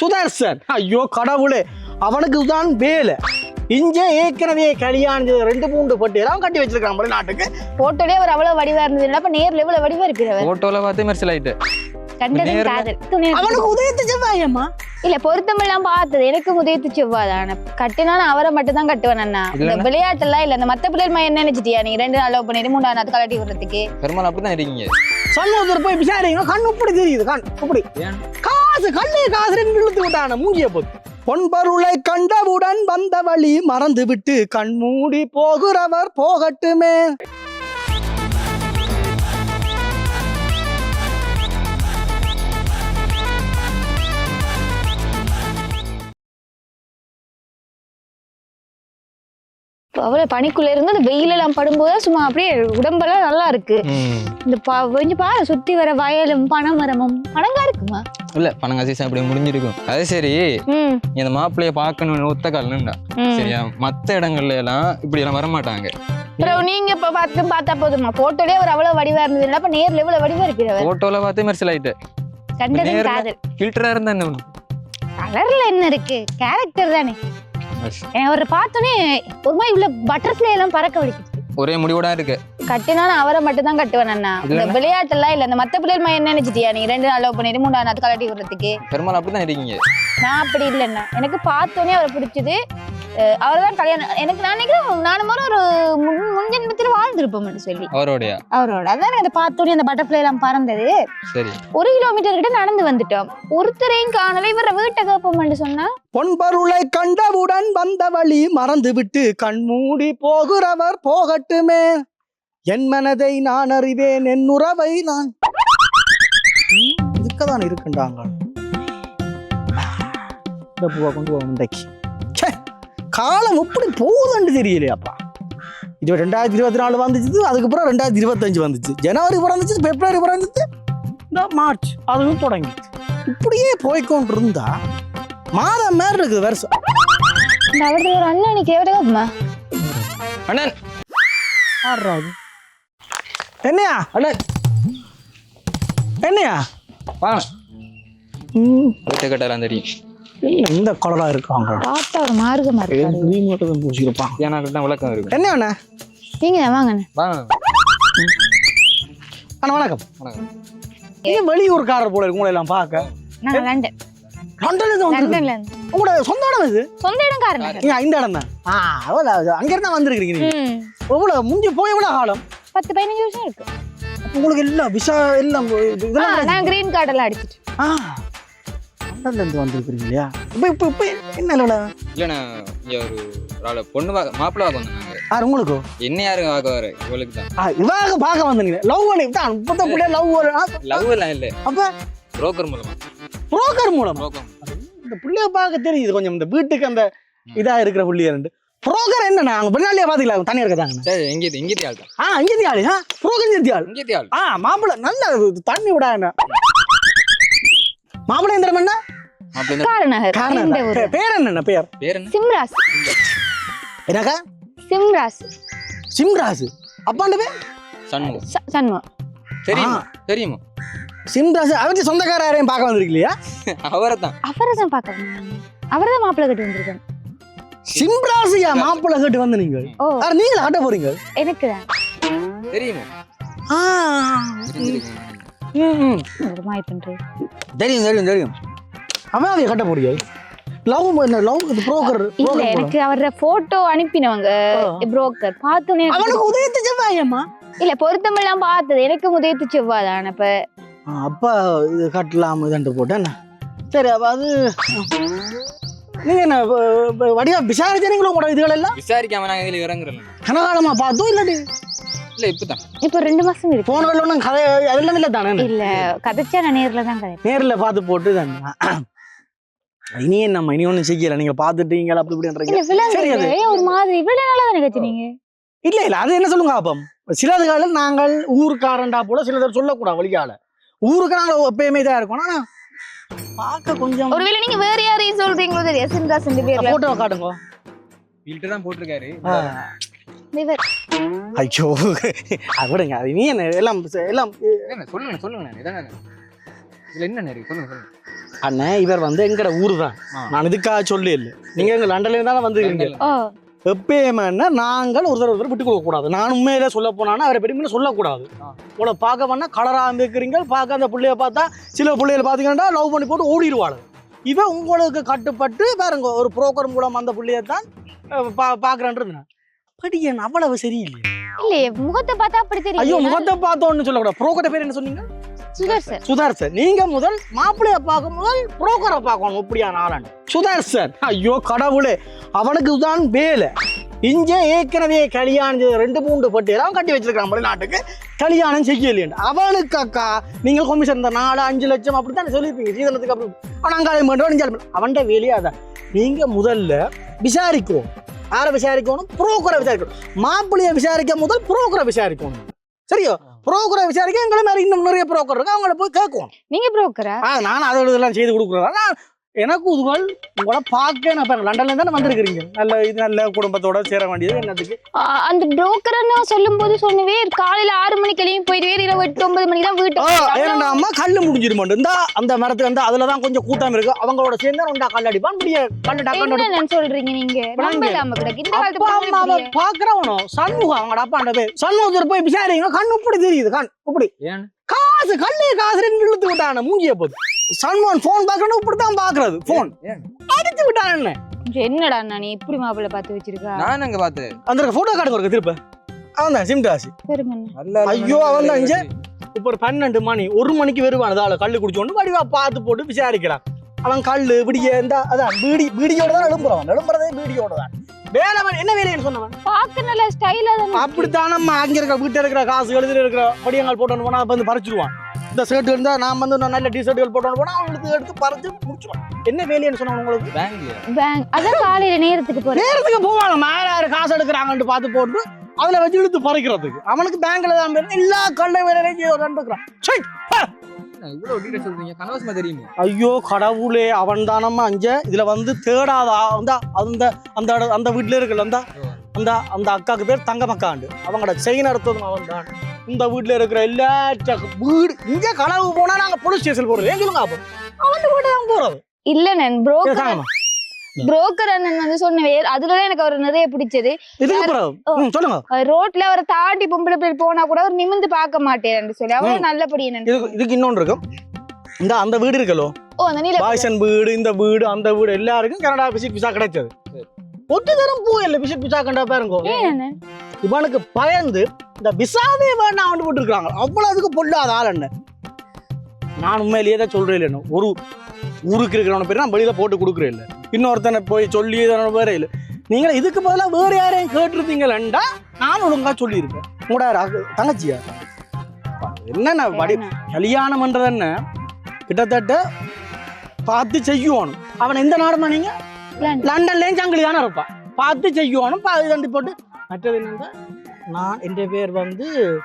சுதர்சன். ஐயோ கடவுளே. அவனுக்கு தான் வேலை. இங்க ஏற்கனவே கல்யாணம் ரெண்டு மூன்று பட்டு எல்லாம் கட்டி வச்சிருக்கான் போல நாட்டுக்கு. போட்டோலயே அவர் அவ்வளவு வடிவா இருந்தது. அப்ப நேர்ல எவ்வளவு வடிவா இருக்கிறவர்? போட்டோல பார்த்து மெர்சல் ஆயிட்டு. அவனுக்கு உதயத்து செவ்வாயம்மா இல்ல பொருத்தமெல்லாம் பார்த்தது. எனக்கு உதயத்து செவ்வாதான கட்டினா அவரை மட்டும் தான் கட்டுவேன் அண்ணா. இந்த இல்லைன்னா? விளையாட்டெல்லாம் இல்ல. இந்த மத்த பிள்ளைகள் என்ன நினைச்சிட்டியா? நீ ரெண்டு நாள் லவ் பண்ணிட்டு மூணாவது நாள் கலட்டி விடுறதுக்கு. பெருமாள் அப்படிதான் இருக்கீங்க. சண்முகத்தர் போய் விசாரிங்க. கண் இப்படி தெரியுது. கண் இப்படி ஏன்? காசு கண்ணு காசு ரெண்டு இழுத்து விட்டான மூஞ்சிய போத்து. பொன்பொருளை கண்டவுடன் வந்த வழி மறந்து விட்டு கண் மூடி போகிறவர் போகட்டுமே. அவ்வளவு பனிக்குள்ள இருந்து அந்த வெயில் எல்லாம் படும்போது சும்மா அப்படியே உடம்பெல்லாம் நல்லா இருக்கு. இந்த பா கொஞ்சம் பாரு சுத்தி வர வயலும் பனைமரமும் அழகா இருக்குமா? இல்ல பணங்க சீசன் இப்படி முடிஞ்சிருக்கும். அது சரி. அந்த மாப்பிள்ளைய பார்க்கணும்னு ஒத்த காலம்டா. சரியா? மத்த இடங்கள்ல எல்லாம் இப்படி எல்லாம் வர மாட்டாங்க அப்புறம் நீங்க இப்ப பார்த்து பார்த்தா போதுமா? போட்டோலயே அவர் அவ்வளவு வடிவா இருந்தது. அப்ப நேர்ல எவ்வளவு வடிவா இருக்கிறவர்? போட்டோல பார்த்து மெர்சல் ஆயிட்டு. கண்டதும் காதல். ஃபில்டரா இருந்தா என்ன? கலர்ல என்ன இருக்கு? கேரக்டர் தானே. அவரை பார்த்தோன்னே ஒரு மாதிரி இவ்வளவு பட்டர்ஃப்ளை எல்லாம் பறக்க வலிக்குது. ஒரே முடிவோட இருக்கு. கட்டினா நான் அவரை மட்டும் தான் கட்டுவேன் அண்ணா. இந்த இல்லைன்னா? விளையாட்டெல்லாம் இல்ல இந்த மத்த பிள்ளைகள் என்ன நினைச்சிட்டியா? நீ ரெண்டு நாள் லவ் பண்ணிட்டு மூணாவது நாள் கலட்டி விடுறதுக்கு. பெருமாள் அப்படிதான் இருக்கீங்க. நான் அப்படி இல்லைண்ணா எனக்கு பார்த்தோன்னே அவரை பிடிச்சது அவர் தான் கல்யாணம். எனக்கு நான் நினைக்கிறேன் நானும் முறை ஒரு முன் முன்ஜென்மத்தில் வாழ்ந்திருப்போம்னு சொல்லி. அவரோடைய? அவரோட. அதான் அதை பார்த்தோன்னே அந்த பட்டர்ஃப்ளை எல்லாம் பறந்தது. சரி. ஒரு கிலோமீட்டர் கிட்ட நடந்து வந்துட்டோம். ஒருத்தரையும் காணல இவர வீட்டை கேட்போம்னு சொன்னா? பொன்பொருளை கண்டவுடன் வந்த வழி மறந்து விட்டு கண் மூடி போகிறவர் போகட்டுமே. என் மனதை நான் அறிவேன் என் உறவை நான். இதுக்கதான் இருக்குண்டாங்க இந்த பூவை கொண்டு போவோம் இன்றைக்கு. காலம் எப்படி போகுதுன்னு தெரியலையாப்பா. இது ரெண்டாயிரத்தி இருபத்தி நாலு வந்துச்சு அதுக்கப்புறம் ரெண்டாயிரத்தி இருபத்தஞ்சு வந்துச்சு. ஜனவரி பிறந்துச்சு பிப்ரவரி பிறந்துச்சு இந்த மார்ச் அதுவும் தொடங்கிச்சு இப்படியே போய்க்கொண்டு இருந்தா மாதம் மாதிரி இருக்குது வருஷம். ஒரு அண்ணன் எவ்வளோ கேட்போமா அண்ணன். ஆடுறாது என்னையா? அண்ணன். என்னையா? வாங்க. ம், வீட்டை கட்டலாம் தெரியும். இந்த கலரா இருக்காங்க? பார்த்தா ஒரு மார்க்கமா இருக்காரு கிரீன் மட்டும் தான் பூசிருப்பான் ஏன்னா தான் விளக்கம் இருக்கும் என்ன அண்ணா நீங்க வாங்கண்ணே. வாங்க. அண்ணா வணக்கம். வணக்கம். நீங்க வெளியூர்காரர் போல இருக்கு உங்களை எல்லாம் பார்க்க. நாங்க லண்டன் லண்டன்ல இருந்து வந்து லண்டன்ல இருந்து. உங்களோட சொந்த இடம் இது சொந்த இடம் காரணம் ஏன் இந்த இடம் தான் ஆ அவ்வளவு அங்க இருந்தா வந்திருக்கீங்க எவ்வளவு முந்தி போய் எவ்வளவு காலம்? பத்து பதினஞ்சு வருஷம் இருக்கு. உங்களுக்கு எல்லாம் விசா எல்லாம் இதெல்லாம் நான் கிரீன் கார்டு எல்லாம் அடிச்சிட்டு ஆ. லண்டன்ல இருந்து வந்திருக்கீங்க இல்லையா? இப்ப இப்ப இப்ப என்ன லெவல இல்லைண்ணா இங்க ஒரு ஆளை பொண்ணு பார்க்க மாப்பிள்ளை பார்க்க வந்தாங்க யார் உங்களுக்கு? என்ன யாரும் பார்க்க வர? இவளுக்கு தான். ஆ, இவாக பார்க்க வந்தீங்க லவ் பண்ணி தான் இப்பதான் பிள்ளைய லவ் லவ் எல்லாம் இல்லை. அப்ப? புரோக்கர் மூலமா. புரோக்கர் மூலம்? இந்த புள்ளைய பார்க்க தெரியுது. கொஞ்சம் இந்த வீட்டுக்கு அந்த இதா இருக்கிற புள்ளிய ரெண்டு. புரோக்கர் என்ன அங்க வெளிநாட்டிலே பாத்தீங்களா? தனியா இருக்கதாங்க சரி எங்கேயும் எங்கேயும் ஆள் தான். ஆ இங்கே ஆளு ஆ? புரோக்கர் இங்கே ஆளு. எங்கேயும் ஆள். ஆ மாப்பிள நல்ல தண்ணி விடா என்ன? மாப்பிள எந்திரம் என்ன? மாப்பிள்ளை காரணம் இந்த ஊரு? பே- பேர் என்ன பேர்? பேர் என்ன சிம்ராஸ். என்னக்கா? சிம்ராஸ். சிம்ராசு அப்பாண்ட பேர்? சண்முகம். ச- சண்முகம். தெரியுமா? தெரியுமா? சிம்ராசு அவருக்கு சொந்தக்கார யாரையும் பார்க்க வந்திருக்கலையா? அவரை தான் அவரை தான் பார்க்க அவரை தான் மாப்பிள்ளை கட்டி வந்திருக்கேன். சிம்ராசியா மாப்பிள கேட்டு வந்து நீங்க? ஓ. யார் நீங்களா கட்ட போறீங்க? எனக்கு தான். தெரியுமா? ஆ. தெரிஞ்சிருக்கேன். ம், ம். ஒரு மாய் பண்றது. தெரியும் தெரியும் தெரியும். அவன் அதைய கட்ட போறியா? லவ் என்ன? லவ் இது புரோக்கர் இல்ல எனக்கு அவரோட போட்டோ அனுப்பினவங்க புரோக்கர் பார்த்தோன்னே எனக்கு- அவனுக்கு உதயத்து செவ்வாயம்மா. இல்ல பொருத்தமெல்லாம் பார்த்தது. எனக்கு உதயத்து செவ்வாதான் இப்ப அப்பா இது கட்டலாம் இதுன்ட்டு போட்டேன் சரி அப்ப அது நீங்க என்ன வடிவா விசாரிச்சீங்களோ உங்களோட இதுகள் எல்லாம் விசாரிக்காம நாங்க இதுல இறங்குறோம் கனகாலமா பார்த்தோம் இல்லாட்டி இல்ல இப்பதான். இப்ப ரெண்டு மாசம் இருக்கு. போன்கள் ஒன்றும் கதை அதெல்லாம் இல்லை தானே இல்ல கதைச்சா நான் நேர்ல தான் கதை நேர்ல பார்த்து போட்டு தான். இனி நம்ம இனி ஒன்றும் செய்யல நீங்க பார்த்துட்டீங்க அப்படி இப்படின்றீங்க. ஒரு மாதிரி? இவ்வளவு நல்லா தானே கத்துனீங்க இல்ல இல்ல அது என்ன சொல்லுங்க அப்பம்? சிலதுகளில் நாங்கள் ஊருக்காரண்டா போல சிலதர் சொல்லக்கூடாது வழிகால. ஊருக்கு நாங்கள் எப்பயுமே இதாக இருக்கோம். ஆனா பார்க்க கொஞ்சம் ஒருவேளை நீங்க வேற யாரையும் சொல்றீங்களோ தெரியாது. சிந்தாஸ் இந்த பேர்ல. போட்டோ காட்டுங்க. ஃபில்டர் தான் போட்டிருக்காரு. ஐயோ அது விடுங்க. அது நீ என்ன எல்லாம் எல்லாம் என்ன சொல்லுங்க சொல்லுங்க. இதானே இதுல என்ன இருக்கு சொல்லுங்க சொல்லுங்க. அண்ணே இவர் வந்து எங்கட ஊர் தான். நான் இதுக்காக சொல்லி இல்லை நீங்க எங்க லண்டன்ல இருந்தாலும் வந்துருக்கீங்க? ஓ எப்பயுமே நாங்கள் ஒருத்தர் ஒருத்தர் விட்டு கொடுக்க கூடாது. நான் உண்மையில சொல்ல போனான்னா அவரை முன்ன சொல்லக்கூடாது. உங்களை பார்க்க பண்ணா கலரா இருக்கிறீங்க பார்க்க அந்த பிள்ளைய பார்த்தா சில பிள்ளைகளை பார்த்தீங்கன்னா லவ் பண்ணி போட்டு ஓடிடுவாள். இவன் உங்களுக்கு கட்டுப்பட்டு பாருங்க ஒரு புரோக்கர் மூலம் அந்த பிள்ளைய தான் பா பார்க்குறேன்றது படியன் அவ்வளவு சரியில்லை இல்லையே முகத்தை பார்த்தா அப்படி ஐயோ தெரியும்? முகத்தை பார்த்தோன்னு சொல்லக்கூடாது. புரோக்கரை பேர் என்ன சொன்னீங்க? சுதர்சன். சுதர்சன். நீங்க முதல் மாப்பிள்ளைய பார்க்கும் முதல் புரோக்கரை பார்க்கணும் இப்படியான ஆளான் சுதர்சன். ஐயோ கடவுளே. அவனுக்கு தான் வேலை. இங்கே ஏற்கனவே கல்யாணம் ரெண்டு மூன்று பட்டியலாம் கட்டி வச்சிருக்கான் நாட்டுக்கு கல்யாணம் செய்யலையே அவனுக்கு அக்கா நீங்கள் கொமிஷன் இந்த நாலு அஞ்சு லட்சம் அப்படித்தான் சொல்லியிருப்பீங்க. சீதனத்துக்கு அப்படி அவன் அங்காளம் பண்ணுறோம் அவன்கிட்ட வேலையே அதான். நீங்க முதல்ல விசாரிக்கும் யாரை விசாரிக்கணும்? புரோக்கரை விசாரிக்கணும். மாப்பிள்ளையை விசாரிக்க முதல் புரோக்கரை விசாரிக்கணும். சரியோ? புரோக்கரை விசாரிக்க எங்களை மாதிரி இன்னும் நிறைய புரோக்கர் இருக்கு. அவங்கள போய் கேட்கும் நீங்க புரோக்கரா? ஆ நான் அதை இதெல்லாம் செய்து கொடுக்குறேன் ஆனால் எனக்கு உதுகள் உங்களை பார்க்க நான் பாருங்க. லண்டன்ல தானே வந்திருக்கிறீங்க. நல்ல இது நல்ல குடும்பத்தோட சேர வேண்டியது என்னத்துக்கு? அந்த புரோக்கர் சொல்லும் போது சொன்னவே காலையில ஆறு மணிக்கு கிளம்பி போயிட்டு இரவு எட்டு ஒன்பது மணிக்கு தான் ஆ, வீட்டுக்கு ஏன்னா அம்மா கல்லு முடிஞ்சிருமாண்டு இந்த அந்த மரத்துக்கு வந்து அதுல தான் கொஞ்சம் கூட்டம் இருக்கு. அவங்களோட சேர்ந்து ரெண்டா கல் அடிப்பான்? முடிய கல்லு டக்கண்டு என்ன சொல்றீங்க நீங்க? கிடக்கு இந்த காலத்து அப்பா. பாக்குறவனோ சண்முகம் அப்பாண்ட பேர்? சண்முகத்தில் போய் விசாரிங்க. கண் இப்படி தெரியுது கண் இப்படி. ஏன்? காசு கல்லு காசு ரெண்டு இழுத்து விட்டான மூஞ்சிய போது சண்முகன் போன் பாக்கணும் இப்படி தான் பாக்குறது போன் அடிச்சு விட்டான் என்ன? என்னடா நீ இப்படி மாப்பிள்ளை பார்த்து வச்சிருக்கா? நான் அங்க பார்த்தேன் அந்த போட்டோ கார்டு இருக்கு திருப்ப. அவன் தான் நல்லா ஐயோ, அவன் தான் இங்க. இப்போ ஒரு பன்னெண்டு மணி ஒரு மணிக்கு வருவான் ஆளு கல்லு குடிச்சோண்டு வடிவா பார்த்து போட்டு விசாரிக்கிறான். அவன் கல்லு பிடிக்க இந்த அதான் பீடி பீடியோட தான் எழும்புறவன் எழும்புறதே பீடியோட தான். வேலை அவன் என்ன வேலைன்னு சொன்னவன்? பார்க்க நல்ல ஸ்டைலா தானே. அப்படித்தான் நம்ம அங்க இருக்கிற வீட்டில் இருக்கிற காசு எழுதில இருக்கிற படியங்கள் போட்டோன்னு போனா அப்ப வந்து பறிச்சிருவான். இந்த ஷர்ட் இருந்தா நான் வந்து நல்ல டி ஷர்ட்டுகள் போட்டோன்னு போனா அவன் எடுத்து எடுத்து பறிச்சு முடிச்சிருவான். என்ன வேலைன்னு சொன்னவன் உங்களுக்கு? பேங்க்லயா பேங்க் அதான் காலையில நேரத்துக்கு போறேன். நேரத்துக்கு போவாங்க. மேலாயிரம் காசு எடுக்கிறாங்கன்ட்டு பார்த்து போட்டு அதுல வச்சு இழுத்து பறிக்கிறதுக்கு. அவனுக்கு பேங்க்ல தான். எல்லா கல்லை வேலையும் கண்டுக்கிறான் சை ஐயோ கடவுளே அவன் தானம்மா அஞ்ச இதுல வந்து தேடாதா அந்த அந்த அந்த அந்த வீட்டுல இருக்குல்ல அந்த அந்த அந்த அக்காக்கு பேர் தங்கமக்காண்டு. அவங்களோட செயின் அறுத்ததும் அவன் தான் இந்த வீட்டுல இருக்கிற எல்லா வீடு இங்க களவு போனா நாங்க போலீஸ் ஸ்டேஷன் சொல்லுங்க அப்போ? அவன் வீடு தான் போறது இல்ல நான் புரோக்கர் அண்ணன் வந்து சொன்னவே அதுலதான் எனக்கு அவர் நிறைய பிடிச்சது. ரோட்ல அவரை தாண்டி பொம்பளை பிள்ளை போனா கூட அவர் நிமிந்து பார்க்க மாட்டேன்னு சொல்லி. அவர் நல்லபடி இதுக்கு இன்னொன்று இருக்கும். இந்த அந்த வீடு இருக்கலோ? ஓ அந்த பாய்சன் வீடு இந்த வீடு அந்த வீடு எல்லாருக்கும் கனடா விசிட் விசா கிடைச்சது. ஒட்டு தரம் போயில்ல விசிட் விசா கண்டா பாருங்க? இவனுக்கு பயந்து இந்த விசாவே வேணாம் வந்து போட்டுருக்காங்க அவ்வளவு அதுக்கு பொல்லாத ஆள் என்ன? நான் உண்மையிலேயே தான் சொல்றேன் இல்லைன்னு ஒரு ஊருக்கு இருக்கிறவன பேர் நான் வெளியில போட்டு கொடுக்குறேன் இல்லை. இன்னொருத்தனை போய் சொல்லி வேற இல்லை. நீங்க இதுக்கு பதிலாக வேற யாரையும் கேட்டிருந்தீங்களா நான் ஒழுங்கா சொல்லியிருப்பேன் உங்களோட ர- தங்கச்சியா? என்னென்ன வடி கல்யாணம் பண்றது என்ன? கிட்டத்தட்ட பார்த்து செய்யணும். அவன் எந்த நாடுமா நீங்க? லண்டன். லண்டன்லேயும் சங்கிலி தானே இருப்பான் பார்த்து செய்யணும் பா தண்டி போட்டு. மற்றது என்னன்னா நான் என் பேர் வந்து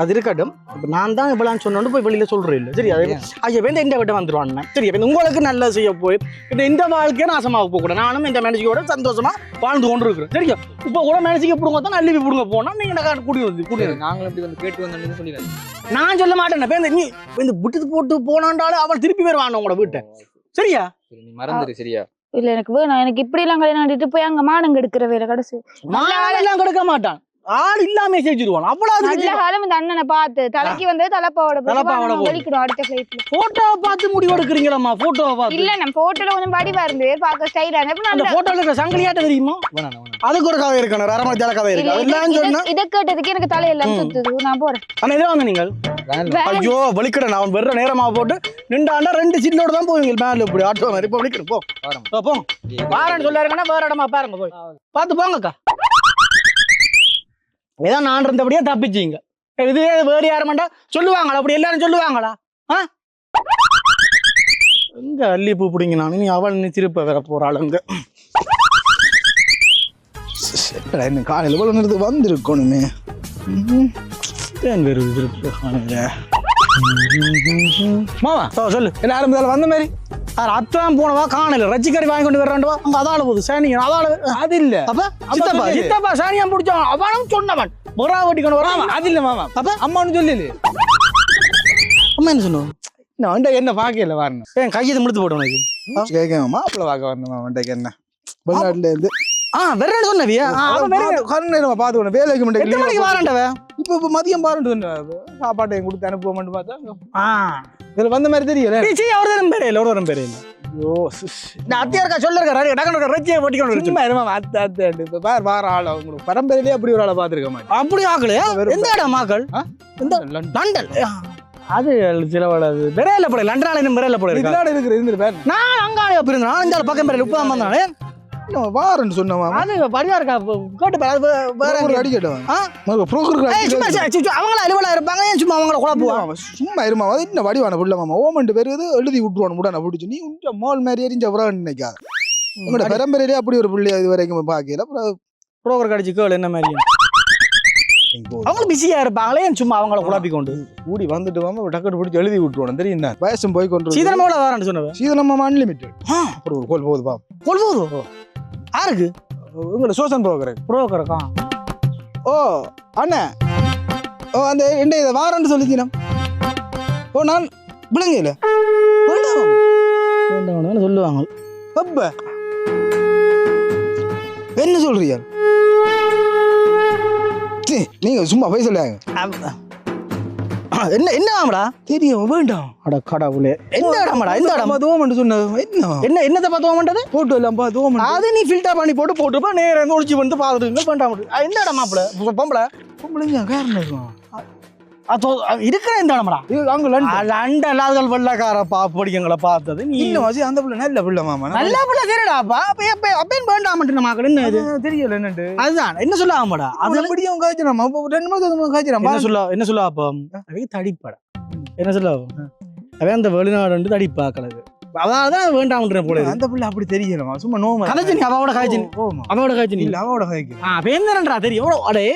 அது இருக்கட்டும். இப்போ நான் தான் இப்படிலாம் சொன்னோன்னு போய் வெளியில் சொல்கிறேன் இல்லை. சரி அது ஐயா பேருந்து எந்த விட்டு வந்துடுவான் சரி இப்போ உங்களுக்கு நல்லது செய்ய போய் இப்போ இந்த வாழ்க்கையை நாசமாக போகக்கூடாது நானும் இந்த மேனேஜிக்கோட சந்தோஷமா வாழ்ந்து கொண்டு இருக்கிறேன் சரியா? இப்போ கூட மேனேஜிக்க பிடுங்க தான் நல்லி பிடுங்க போனால் நீங்கள் கூடி வந்து கூடி வந்து. நாங்களும் இப்படி வந்து கேட்டு வந்தோம்னு சொல்லிடுறேன் நான் சொல்ல மாட்டேன் பேருந்து நீ இந்த விட்டு போட்டு போனாண்டாலும் அவன் திருப்பி வருவான் உங்களோட வீட்டை. சரியா? சரி நீ மறந்துரு சரியா? இல்ல எனக்கு வேணாம். எனக்கு இப்படி எல்லாம் கல்யாணம் கட்டிட்டு போய் அங்க மானம் கெடுக்கிற வேலை கடைசி. மாடெல்லாம் கொடுக்க மாட்டான். ஆள் இல்லாம செஞ்சிருவான். அவ்வளவு நல்ல காலம் இந்த அண்ணனை பார்த்து. தலைக்கு வந்து தலைப்பாவோட தலைப்பாவோட போடு. வலிக்கணும் அடுத்த ஃபிளைட்ல போட்டோவை பார்த்து முடிவு எடுக்கிறீங்களாம்மா? போட்டோவை பார்த்து. இல்ல நம்ம போட்டோல கொஞ்சம் வடிவா இருந்து பார்க்க ஸ்டைலா இருந்து அந்த போட்டோல இருக்கிற சங்கிலியாட்ட தெரியுமா? அதுக்கு ஒரு கதை இருக்கணும். அரமணத்தால கதை இருக்கு. இல்ல, அதெல்லாம் இது- சொன்னா இது- கேட்டதுக்கு எனக்கு தலையெல்லாம். சுத்துது. நான் போறேன். ஆனா இதே வாங்க நீங்கள்? வேற- ஐயோ வலிக்கடன் அவன் வெற நேரமா போட்டு நின்றாண்டா ரெண்டு சீட்லோட தான் போவீங்க. மேல இப்படி ஆட்டோ மாதிரி. இப்ப போ. வாரம். போ, போங்க பாருன்னு சொல்லாருங்கன்னா வேற இடமா பாருங்க போய். பார்த்து போங்கக்கா. ஏதோ நான் இருந்தபடியே தப்பிச்சீங்க. இதே வேறு யாருமெண்டா சொல்லுவாங்களா? அப்படி எல்லாரும் சொல்லுவாங்களா? ஆ? எங்க பூ பிடிங்க நான்? நீ அவள் நீ திருப்ப வேற போறாளுங்க காலையில் இவ்வளோ நேரத்துக்கு வந்திருக்கணுமே. ஏன் வருது திருப்ப மாமா சொல்லு. என்ன ஆரம்பத்தில் வந்த மாதிரி? அது அத்தான் போனவா காணல. ரச்சிக்கறி வாங்கி கொண்டு வர்றான்டா அங்க அதால போகுது சேனிங்க அதால அது இல்ல. அப்ப? சித்தப்பா. சித்தப்பா சாணியா பிடிச்சான் அவனும் சொன்னவன். புறா வெட்டி கொண்டு வரான் அது இல்ல மாமா. அப்ப? அம்மான்னு சொல்லல அம்மா என்ன சொன்னோம்? நான் வண்டை என்ன பார்க்கல வரணும் ஏன் கையை முழுத்து போட்டு உனக்கு? கேட்க மாப்பிள்ள பார்க்க வரணும் வண்டைக்கு என்ன? வெளிநாட்டுல இருந்து ஆ வேற என்ன சொன்னவியா அவன் கருணை பார்த்துக்கணும் வேலைக்கு எத்தனை மணிக்கு மட்டும் வாரண்டவ? இப்போ இப்போ மதியம் பாருன்னு சொன்னேன் சாப்பாட்டையும் கொடுத்து அனுப்புவோம்னு பார்த்தா ஆ. இதுல வந்த மாதிரி தெரியல. சீ அவர் தான் பேரே இல்லை ஒரு பேரே இல்லை. ஐயோ. நான் அத்தியா இருக்கா சொல்லிருக்காரு டக்குனு ரச்சியை போட்டிக்கணும் சும்மா இருமா அத்தை அத்தை இப்போ பார் வார ஆள் உங்களுக்கு. பரம்பரையிலே அப்படி ஒரு ஆளை பார்த்துருக்க மாட்டேன். அப்படி ஆக்கல எந்த இடம் மாக்கள் எந்த லண்டன். அது சில வளது பெரையில போட லண்டனால இன்னும் பெரையில போட இருக்கா இருக்கிற இருந்து நான் அங்காளி அப்படி இருந்தேன் நான் இந்த பக்கம் பெரையில உப்பு வந்தானே வாரன்னு சொன்னமா அது படிவா இருக்கா கேட்டு பாரு, வேற ஒரு ஆ? சும்மா அவங்கள அலுவலா இருப்பாங்க ஏன் சும்மா அவங்கள குழப்புவா சும்மா இருமா அது என்ன வடிவான புள்ள மாமா? பெருது எழுதி விட்டுருவான் முடா பிடிச்சி. நீ உண்ட மோல் மாதிரி எரிஞ்ச நினைக்காத உங்களோட பரம்பரையிலே அப்படி ஒரு பிள்ளைய இது வரைக்கும் பார்க்கல. அப்புறம் புரோக்கர் கடிச்சு கேள் என்ன மாதிரி? அவங்க பிஸியா இருப்பாங்களே சும்மா அவங்கள குழப்பி கொண்டு? கூடி வந்துட்டு வாம டக்குனு பிடிச்சி எழுதி விட்டுருவான். தெரியும் வயசும் போய் கொண்டு சீதனம் எவ்வளவு வாரன்னு சொன்னவ சீதனமா அன்லிமிட்டட் அப்புறம் ஒரு கோல் போகுது பா. கொள்வோது யாருக்கு உங்களை சோசன் போகிறேன் புரோக்கருக்கா ஓ அண்ணே. ஓ அந்த என்ன இதை வாரன்னு சொல்லிச்சினம் ஓ நான் விளங்கல வேண்டாம் சொல்லுவாங்க. அப்ப என்ன சொல்றீங்க? நீங்க சும்மா போய் சொல்லாங்க என்ன என்ன ஆமாடா தெரியும் வேண்டாம். அட கடவுளே. எந்த இடமாடா எந்த இடம் தோமண்டு சொன்னது என்ன? என்ன என்னத்தை பார்த்து பண்றது போட்டு இல்லாம தோமண்டு. அது நீ ஃபில்டர் பண்ணி போட்டு போட்டுப்பா நேரம் ஒளிச்சு வந்து பார்த்துட்டு வேண்டாம். எந்த இடம் மாப்பிள? பொம்பளை? பொம்பளைங்க காரணம் இருக்கும் இருக்கிற இந்த இடமாடா. அங்க லண்டன் இல்லாதவர்கள் வெள்ளக்கார படிக்கங்களை பார்த்தது. நீ இல்ல அந்த பிள்ளை நல்ல பிள்ளை மாமா. நல்ல பிள்ளை தெரியுடாப்பா அப்ப. எப்ப அப்பயும் வேண்டாம் நம்ம என்ன இது தெரியல என்னண்டு. அதுதான். என்ன சொல்ல ஆமாடா அது அது படியும் காய்ச்சிடாமா ரெண்டு மாதம் காய்ச்சிடாமா என்ன சொல்ல என்ன சொல்ல அப்போ? தடிப்பட என்ன சொல்ல அவன்? அந்த வெளிநாடு தடிப்பா கலகு அதான் வேண்டாம்ன்ற போல. அந்த பிள்ளை அப்படி தெரியலமா சும்மா நோமா கதைச்சு நீ அவளோட காய்ச்சி ஓமா அவளோட காய்ச்சி நீ. இல்ல அவட காய்க்கு ஆ பேந்தரன்றா தெரியும். அடே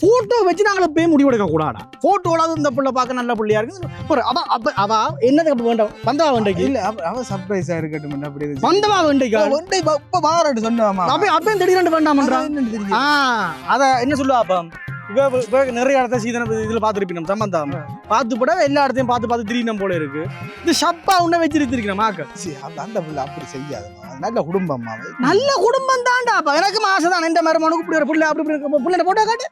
போட்டோ வச்சு நாங்கள போய் முடிவெடுக்க கூடாடா போட்டோல இந்த பிள்ளை பார்க்க நல்ல பிள்ளையா இருக்கு அவ அப்ப அவ அப்ப வேண்டாம்? வந்தவா வேண்டைக்கு? இல்ல அவ- சர்ப்ரைஸா இருக்கட்டும் அப்படி வந்தவா வேண்டைக்கா? ஒன்றை இப்ப வாரட்டு சொன்னாமா? அப்ப அப்பயும் திடீர்னு வேண்டாமன்றா? என்னன்னு தெரியும் ஆ அத என்ன சொல்லுவா அப்ப? நிறைய இடத்த சீதன இதுல பாத்துருப்பீங்க நம்ம சம்பந்தம். பார்த்து போட எல்லா இடத்தையும் பார்த்து பார்த்து திடீர்னு போல இருக்கு. இது ஷப்பா உன்ன வச்சிருத்திருக்கிறேன் மாக்கள் சீ, அந்த பிள்ளை அப்படி செய்யாதமா அது நல்ல குடும்பம்மா. அவ. நல்ல குடும்பம் தான்டா அப்ப. எனக்கு ஆசை தான். எந்த மருமனுக்கு இப்படி ஒரு பிள்ளை அப்படி பிள்ளை போட்டோ காட்டு.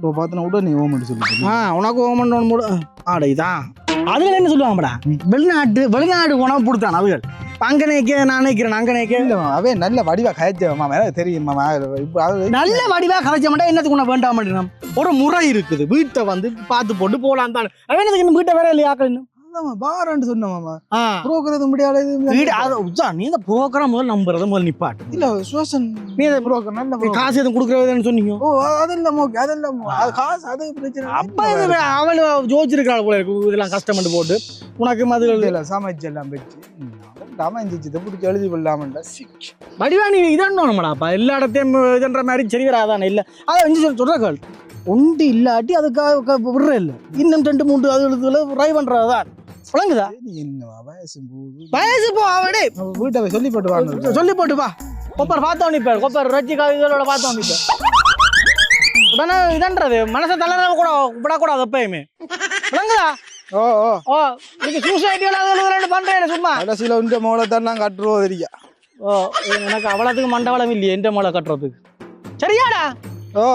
இப்போ பார்த்தனா உடனே ஓமண்டு சொல்லி ஆ உனக்கு ஓமன் ஒன்று மூடு. ஆடா இதான் அதுல என்ன சொல்லுவாங்கடா? வெளிநாட்டு வெளிநாடு உணவு கொடுத்தான் அவர்கள்? அங்க நிக்க நான் நிக்கிறேன் அங்க நிக்க இல்ல அவன் நல்ல வடிவா காய்ச்சவமா எனக்கு தெரியும் மாமா. நல்ல வடிவா கதைச்ச மாட்டா என்னத்துக்கு உன வேண்டாம் மாட்டேன் ஒரு முறை இருக்குது. வீட்டை வந்து பார்த்து போட்டு போலாம் தான். அவன் என்னதுக்கு இன்னும் வீட்டை வேற இல்லையா இன்னும்? வாரன்னு சொன்னமாமா புரோக்கர் முடியாது அது நீ இந்த புரோக்கரை முதல்ல நம்புறத முதல்ல நிப்பாட்டு. இல்ல சுவாசன் நீ இதை புரோக்கர் நல்ல. காசு எதுவும் கொடுக்குறதுன்னு சொன்னீங்க? ஓ அதெல்லாம் ஓகே அதெல்லாம் அது காசு அது பிரச்சனை அப்ப இது அவள் ஜோதிச்சிருக்காள் போல இருக்கு. இதெல்லாம் கஷ்டப்பட்டு போட்டு. உனக்கு மதுகள் இல்ல சமைச்சு எல்லாம் வச்சு அமைஞ்சிச்சு பிடிச்சி எழுதி கொள்ளாமண்டா வடிவா நீ இதன்னோம்டாப்பா எல்லா இடத்தையும் இதுன்ற மாதிரி சரி வராதானே இல்லை? அதை வந்து சொல்ல சொல்கிறார்கள் ஒன்று இல்லாட்டி அதுக்காக விடுற இல்லை. இன்னும் ரெண்டு மூன்று அது ட்ரை பண்ணுறதுதான் விளங்குதா நீ வயசு போ அவடே வீட்டை சொல்லி போட்டு வாங்க சொல்லி போட்டு வா. கொப்பர் பார்த்தோம் நிப்பார் கொப்பர் ரச்சி இதோட பார்த்தோம் உடனே இதன்றது மனசை தளர கூட விடக்கூடாது எப்பயுமே. விளங்குதா? ஓ ஓ. ஓ நீங்க அது எழுதுறேன்னு பண்றேன் சும்மா? கடைசியில் உண்ட மோளை தான் நான் கட்டுருவோம் தெரியா? ஓ எனக்கு அவ்வளோத்துக்கு மண்டவளம் இல்லையே எந்த மலை கட்டுறதுக்கு? சரியாடா? ஓ.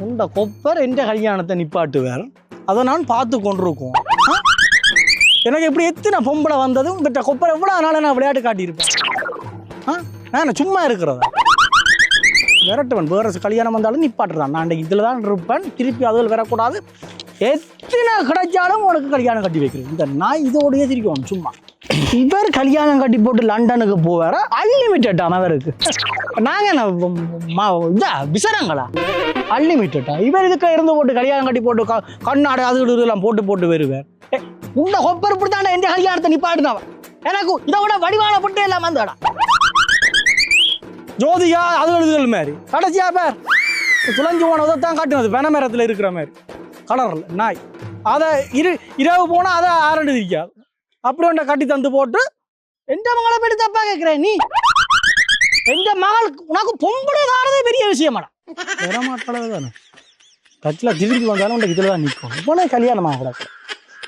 உண்ட கொப்பர் எந்த கல்யாணத்தை நிப்பாட்டுவார்? அதை நான் பார்த்து கொண்டிருக்கோம். எனக்கு இப்படி எத்தனை பொம்பளை வந்ததும் பெற்ற கொப்பரை எவ்வளோ அதனால் நான் விளையாட்டு காட்டியிருப்பேன்? ஆ? நான் சும்மா இருக்கிறதா? விரட்டுவன் வேறு கல்யாணம் வந்தாலும் நிப்பாட்டுறான். நான் இதில் தான் இருப்பேன். திருப்பி அதில் வரக்கூடாது. எத்தனை கிடைச்சாலும் உனக்கு கல்யாணம் கட்டி வைக்கிறேன். இந்த நான் இதோடய சிரிக்கும் சும்மா. இவர் கல்யாணம் கட்டி போட்டு லண்டனுக்கு போவார? அன்லிமிட்டட் அவருக்கு நாங்கள் என்ன ம- இதா விசரங்களா அன்லிமிட்டடா இவர் இதுக்கு இருந்து போட்டு கல்யாணம் கட்டி போட்டு கண்ணாடு அது இது எல்லாம் போட்டு போட்டு வருவார். ஏ, உன்னை கொப்பர் இப்படி எந்த கல்யாணத்தை நிப்பாட்டுனவன் எனக்கு இதை விட வடிவான பட்டு எல்லாம் வந்தாடா ஜோதியா அது எழுதுதல் மாதிரி. கடைசியா பேர். துளஞ்சு போனதை தான் காட்டுனது. பெனமரத்தில் இருக்கிற மாதிரி. கலரில் நாய். அதை இரு இரவு போனால் அதை ஆரண்டு இருக்காது அப்படி ஒன்றை கட்டி தந்து போட்டு எந்த மகளை போய் தப்பா கேட்குறேன் நீ? எந்த மகள் உனக்கு பொம்பளை தாரதே பெரிய விஷயமாடா. வர மாட்டாளது தானே கட்சியில் திரும்பி வந்தாலும் உனக்கு இதில் தான் நிற்கும் இப்போ கல்யாணமாக கிடக்கு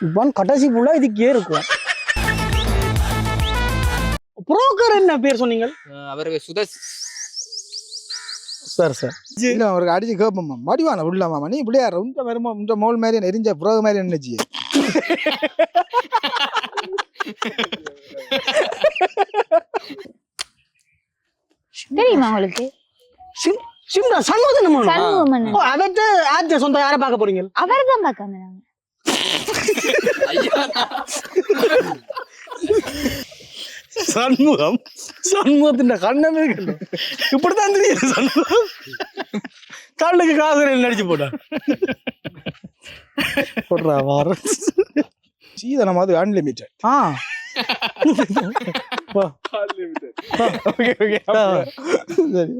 இப்போ கடைசி ஃபுல்லாக இதுக்கே இருக்கும் புரோக்கர் என்ன பேர் சொன்னீங்க? அவருக்கு சுதஸ் சார் சார். இல்ல அவருக்கு அடிச்சு கேட்போம்மா புள்ள மாமா நீ பிள்ளையார் உண்ட வருமா உண்ட மோல் மாதிரி நெறிஞ்ச புறகு மாதிரி நினைச்சு தெரியுமா உங்களுக்கு? சிம்ரா சண்முகத்தனம் சண்முகம் அண்ணன். ஓ அவர்கிட்ட ஆத்த சொந்த யாரை பார்க்க போறீங்க? அவர் தான் பார்க்காங்க நாங்க. சண்முகம்? சண்முகத்தின் கண்ணமே இப்படித்தான் தெரியும் சண்முகம். கண்ணுக்கு காசு நடிச்சு போட்டா? போடுறா வாரம் சீதனம் அது unlimited ah okay okay ah. சரி.